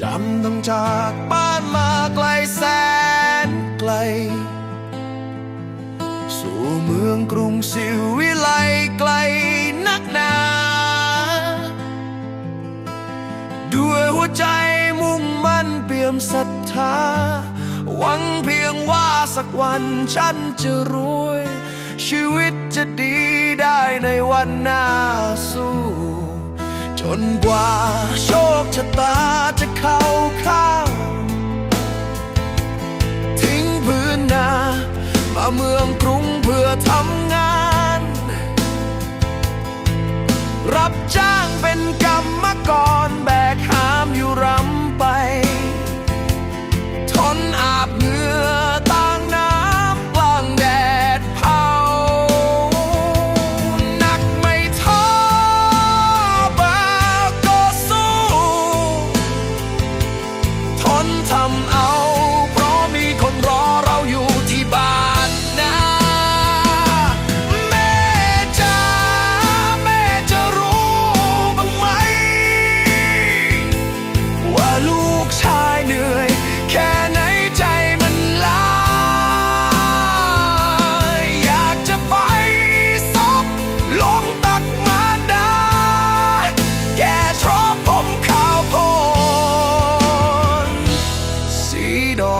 จำต้องจากบ้านมาไกลแสนไกล สู่เมืองกรุงสิวิไลไกลนักหนา ด้วยหัวใจมุ่งมั่นเปี่ยมศรัทธา หวังเพียงว่าสักวันฉันจะรวย ชีวิตจะดีได้ในวันหน้าสู้ นกว่าโชคชะตาจะเข้าข้างทิ้งพื้นนา มาเมืองกรุงเพื่อทำ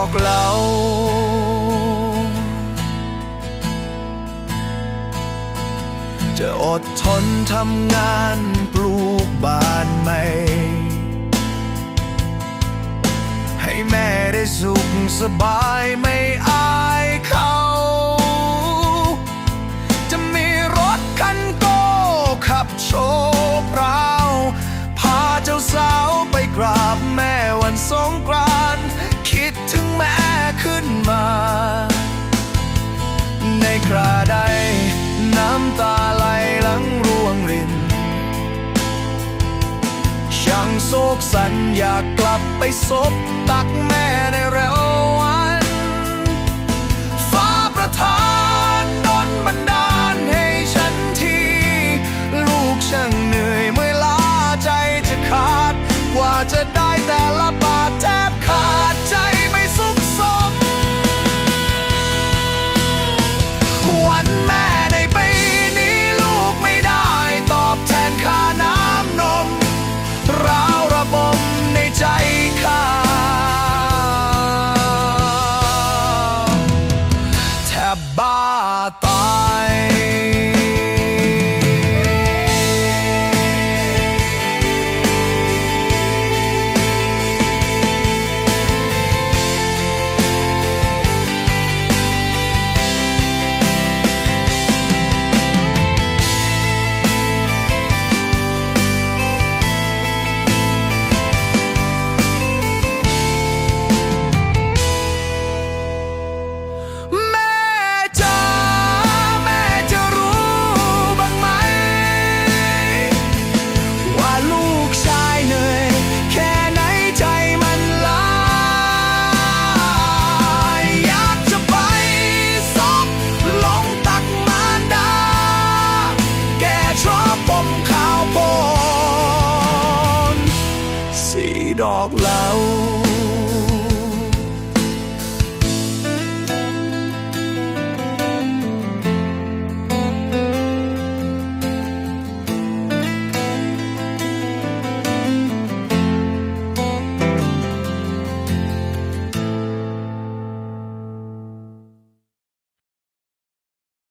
อกเหลาจะอดทนทำงานปลูกบ้านใหม่ ให้แม่ได้สุขสบายไม่อายเขาจะมีรถคันโกขับโชว์พราว พาเจ้าสาวไปกราบแม่วันสงกราน มา ในคราใด น้ำตาไหลหลังร่วงริน ช่างโศกสันอยากกลับไปซบตักแม่ในเร็ววัน ดอกเหลา